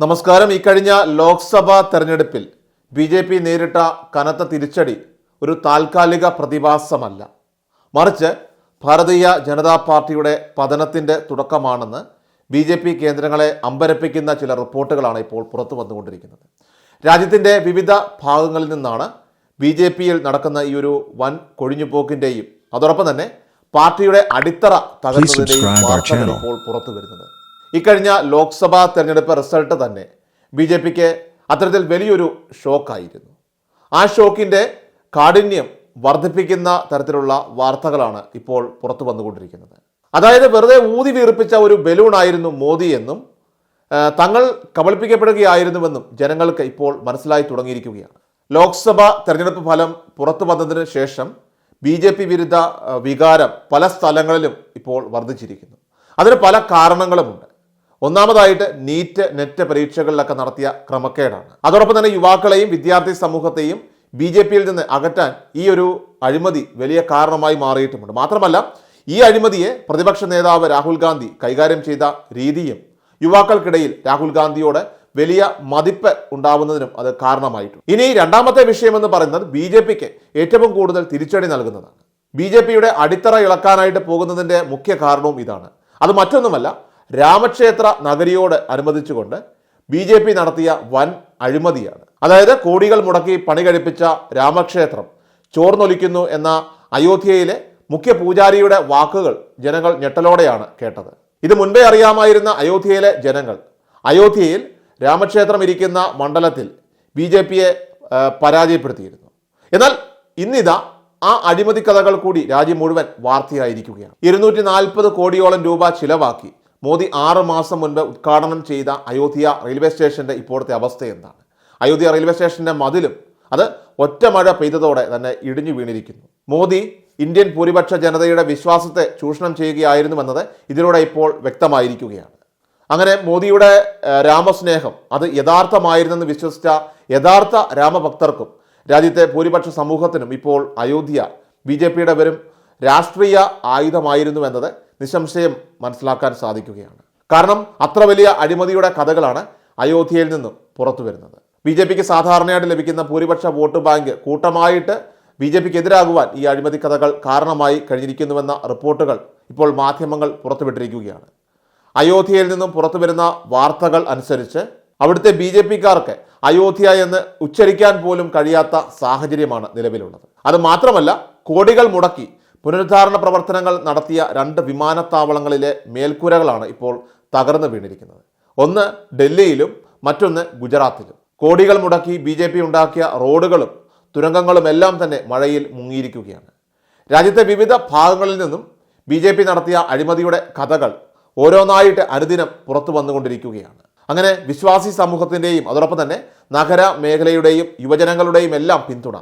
നമസ്കാരം. ഇക്കഴിഞ്ഞ ലോക്സഭാ തെരഞ്ഞെടുപ്പിൽ ബി ജെ പി നേരിട്ട കനത്ത തിരിച്ചടി ഒരു താൽക്കാലിക പ്രതിഭാസമല്ല. മറിച്ച് ഭാരതീയ ജനതാ പാർട്ടിയുടെ പതനത്തിന്റെ തുടക്കമാണെന്ന് ബി ജെ പി കേന്ദ്രങ്ങളെ അമ്പരപ്പിക്കുന്ന ചില റിപ്പോർട്ടുകളാണ് ഇപ്പോൾ പുറത്തു വന്നുകൊണ്ടിരിക്കുന്നത്. രാജ്യത്തിന്റെ വിവിധ ഭാഗങ്ങളിൽ നിന്നാണ് ബി ജെ പിയിൽ നടക്കുന്ന ഈ ഒരു വൻ കൊഴിഞ്ഞുപോക്കിന്റെയും അതോടൊപ്പം തന്നെ പാർട്ടിയുടെ അടിത്തറ തകർന്നതിന്റെയും വാർത്തകൾ ഇപ്പോൾ പുറത്തു വരുന്നത്. ഇക്കഴിഞ്ഞ ലോക്സഭാ തെരഞ്ഞെടുപ്പ് റിസൾട്ട് തന്നെ ബി ജെ പിക്ക് അത്തരത്തിൽ വലിയൊരു ഷോക്കായിരുന്നു. ആ ഷോക്കിന്റെ കാഠിന്യം വർദ്ധിപ്പിക്കുന്ന തരത്തിലുള്ള വാർത്തകളാണ് ഇപ്പോൾ പുറത്തു വന്നുകൊണ്ടിരിക്കുന്നത്. അതായത് വെറുതെ ഊതി വീർപ്പിച്ച ഒരു ബലൂണായിരുന്നു മോദി എന്നും തങ്ങൾ കബളിപ്പിക്കപ്പെടുകയായിരുന്നുവെന്നും ജനങ്ങൾക്ക് ഇപ്പോൾ മനസ്സിലായി തുടങ്ങിയിരിക്കുകയാണ്. ലോക്സഭ തെരഞ്ഞെടുപ്പ് ഫലം പുറത്തു വന്നതിന് ശേഷം ബി ജെ പി വിരുദ്ധ വികാരം പല സ്ഥലങ്ങളിലും ഇപ്പോൾ വർദ്ധിച്ചിരിക്കുന്നു. അതിന് പല കാരണങ്ങളുമുണ്ട്. ഒന്നാമതായിട്ട് നീറ്റ് നെറ്റ് പരീക്ഷകളിലൊക്കെ നടത്തിയ ക്രമക്കേടാണ്. അതോടൊപ്പം തന്നെ യുവാക്കളെയും വിദ്യാർത്ഥി സമൂഹത്തെയും ബി ജെ പിയിൽ നിന്ന് അകറ്റാൻ ഈ ഒരു അഴിമതി വലിയ കാരണമായി മാറിയിട്ടുമുണ്ട്. മാത്രമല്ല ഈ അഴിമതിയെ പ്രതിപക്ഷ നേതാവ് രാഹുൽ ഗാന്ധി കൈകാര്യം ചെയ്ത രീതിയും യുവാക്കൾക്കിടയിൽ രാഹുൽ ഗാന്ധിയോട് വലിയ മതിപ്പ് ഉണ്ടാവുന്നതിനും അത് കാരണമായിട്ടുണ്ട്. ഇനി രണ്ടാമത്തെ വിഷയമെന്ന് പറയുന്നത് ബി ജെ പിക്ക് ഏറ്റവും കൂടുതൽ തിരിച്ചടി നൽകുന്നതാണ്. ബി ജെ പിയുടെ അടിത്തറ ഇളക്കാനായിട്ട് പോകുന്നതിന്റെ മുഖ്യ കാരണവും ഇതാണ്. അത് മറ്റൊന്നുമല്ല രാമക്ഷേത്ര നഗരിയോട് അനുബന്ധിച്ചുകൊണ്ട് ബി ജെ പി നടത്തിയ വൻ അഴിമതിയാണ്. അതായത് കോടികൾ മുടക്കി പണി കഴിപ്പിച്ച രാമക്ഷേത്രം ചോർന്നൊലിക്കുന്നു എന്ന അയോധ്യയിലെ മുഖ്യ പൂജാരിയുടെ വാക്കുകൾ ജനങ്ങൾ ഞെട്ടലോടെയാണ് കേട്ടത്. ഇത് മുൻപേ അറിയാമായിരുന്ന അയോധ്യയിലെ ജനങ്ങൾ അയോധ്യയിൽ രാമക്ഷേത്രം ഇരിക്കുന്ന മണ്ഡലത്തിൽ ബി ജെ പിയെ പരാജയപ്പെടുത്തിയിരുന്നു. എന്നാൽ ഇന്നിതാ ആ അഴിമതി കഥകൾ കൂടി രാജ്യം മുഴുവൻ വാർത്തയായിരിക്കുകയാണ്. ഇരുന്നൂറ്റി നാൽപ്പത് കോടിയോളം രൂപ ചിലവാക്കി മോദി ആറ് മാസം മുൻപ് ഉദ്ഘാടനം ചെയ്ത അയോധ്യ റെയിൽവേ സ്റ്റേഷന്റെ ഇപ്പോഴത്തെ അവസ്ഥ എന്താണ്? അയോധ്യ റെയിൽവേ സ്റ്റേഷന്റെ മതിലും അത് ഒറ്റ മഴ പെയ്തതോടെ തന്നെ ഇടിഞ്ഞു വീണിരിക്കുന്നു. മോദി ഇന്ത്യൻ ഭൂരിപക്ഷ ജനതയുടെ വിശ്വാസത്തെ ചൂഷണം ചെയ്യുകയായിരുന്നുവെന്നത് ഇതിലൂടെ ഇപ്പോൾ വ്യക്തമായിരിക്കുകയാണ്. അങ്ങനെ മോദിയുടെ രാമസ്നേഹം അത് യഥാർത്ഥമായിരുന്നെന്ന് വിശ്വസിച്ച യഥാർത്ഥ രാമഭക്തർക്കും രാജ്യത്തെ ഭൂരിപക്ഷ സമൂഹത്തിനും ഇപ്പോൾ അയോധ്യ ബി ജെ പിയുടെ വരും രാഷ്ട്രീയ ആയുധമായിരുന്നുവെന്നത് നിസ്സംശയം മനസ്സിലാക്കാൻ സാധിക്കുകയാണ്. കാരണം അത്ര വലിയ അഴിമതിയുടെ കഥകളാണ് അയോധ്യയിൽ നിന്നും പുറത്തു വരുന്നത്. ബി ജെ പിക്ക് സാധാരണയായിട്ട് ലഭിക്കുന്ന ഭൂരിപക്ഷ വോട്ട് ബാങ്ക് കൂട്ടമായിട്ട് ബി ജെ പിക്ക് എതിരാകുവാൻ ഈ അഴിമതി കഥകൾ കാരണമായി കഴിഞ്ഞിരിക്കുന്നുവെന്ന റിപ്പോർട്ടുകൾ ഇപ്പോൾ മാധ്യമങ്ങൾ പുറത്തുവിട്ടിരിക്കുകയാണ്. അയോധ്യയിൽ നിന്നും പുറത്തു വരുന്ന വാർത്തകൾ അനുസരിച്ച് അവിടുത്തെ ബി ജെ പിക്കാർക്ക് അയോധ്യ എന്ന് ഉച്ചരിക്കാൻ പോലും കഴിയാത്ത സാഹചര്യമാണ് നിലവിലുള്ളത്. അത് മാത്രമല്ല കോടികൾ മുടക്കി പുനരുദ്ധാരണ പ്രവർത്തനങ്ങൾ നടത്തിയ രണ്ട് വിമാനത്താവളങ്ങളിലെ മേൽക്കൂരകളാണ് ഇപ്പോൾ തകർന്നു വീണിരിക്കുന്നത്. ഒന്ന് ഡൽഹിയിലും മറ്റൊന്ന് ഗുജറാത്തിലും. കോടികൾ മുടക്കി ബി ജെ പി ഉണ്ടാക്കിയ റോഡുകളും തുരങ്കങ്ങളും എല്ലാം തന്നെ മഴയിൽ മുങ്ങിയിരിക്കുകയാണ്. രാജ്യത്തെ വിവിധ ഭാഗങ്ങളിൽ നിന്നും ബി ജെ പി നടത്തിയ അഴിമതിയുടെ കഥകൾ ഓരോന്നായിട്ട് അനുദിനം പുറത്തു വന്നുകൊണ്ടിരിക്കുകയാണ്. അങ്ങനെ വിശ്വാസി സമൂഹത്തിന്റെയും അതോടൊപ്പം തന്നെ നഗര മേഖലയുടെയും യുവജനങ്ങളുടെയും എല്ലാം പിന്തുണ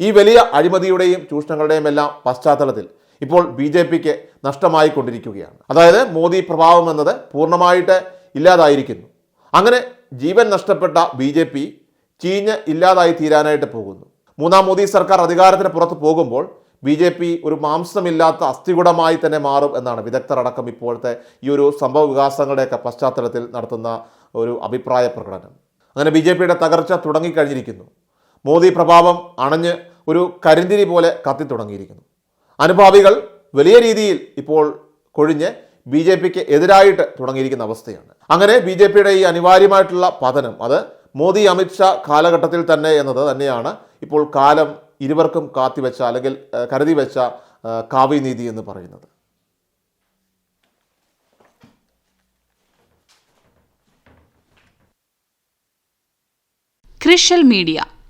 ഈ വലിയ അഴിമതിയുടെയും ചൂഷണങ്ങളുടെയും എല്ലാം പശ്ചാത്തലത്തിൽ ഇപ്പോൾ ബി ജെ പിക്ക് നഷ്ടമായിക്കൊണ്ടിരിക്കുകയാണ്. അതായത് മോദി പ്രഭാവം എന്നത് പൂർണമായിട്ട് ഇല്ലാതായിരിക്കുന്നു. അങ്ങനെ ജീവൻ നഷ്ടപ്പെട്ട ബി ജെ പി ചീഞ്ഞ് ഇല്ലാതായി തീരാനായിട്ട് പോകുന്നു. മൂന്നാം മോദി സർക്കാർ അധികാരത്തിന് പുറത്ത് പോകുമ്പോൾ ബി ജെ പി ഒരു മാംസമില്ലാത്ത അസ്ഥികുടമായി തന്നെ മാറും എന്നാണ് വിദഗ്ധരടക്കം ഇപ്പോഴത്തെ ഈ ഒരു സംഭവ വികാസങ്ങളുടെയൊക്കെ പശ്ചാത്തലത്തിൽ നടത്തുന്ന ഒരു അഭിപ്രായ പ്രകടനം. അങ്ങനെ ബി ജെ പിയുടെ തകർച്ച തുടങ്ങിക്കഴിഞ്ഞിരിക്കുന്നു. മോദി പ്രഭാവം അണഞ്ഞ് ഒരു കരിന്തിരി പോലെ കത്തിത്തുടങ്ങിയിരിക്കുന്നു അനുഭാവികൾ വലിയ രീതിയിൽ ഇപ്പോൾ കൊഴിഞ്ഞ് ബി ജെ പിക്ക് എതിരായിട്ട് തുടങ്ങിയിരിക്കുന്ന അവസ്ഥയാണ്. അങ്ങനെ ബി ജെ പിയുടെ ഈ അനിവാര്യമായിട്ടുള്ള പതനം അത് മോദി അമിത്ഷാ കാലഘട്ടത്തിൽ തന്നെ എന്നത് തന്നെയാണ് ഇപ്പോൾ കാലം ഇരുവർക്കും കാത്തിവെച്ച അല്ലെങ്കിൽ കരുതി വെച്ച കാവ്യനീതി എന്ന് പറയുന്നത്. ക്രിഷ്യൽ മീഡിയ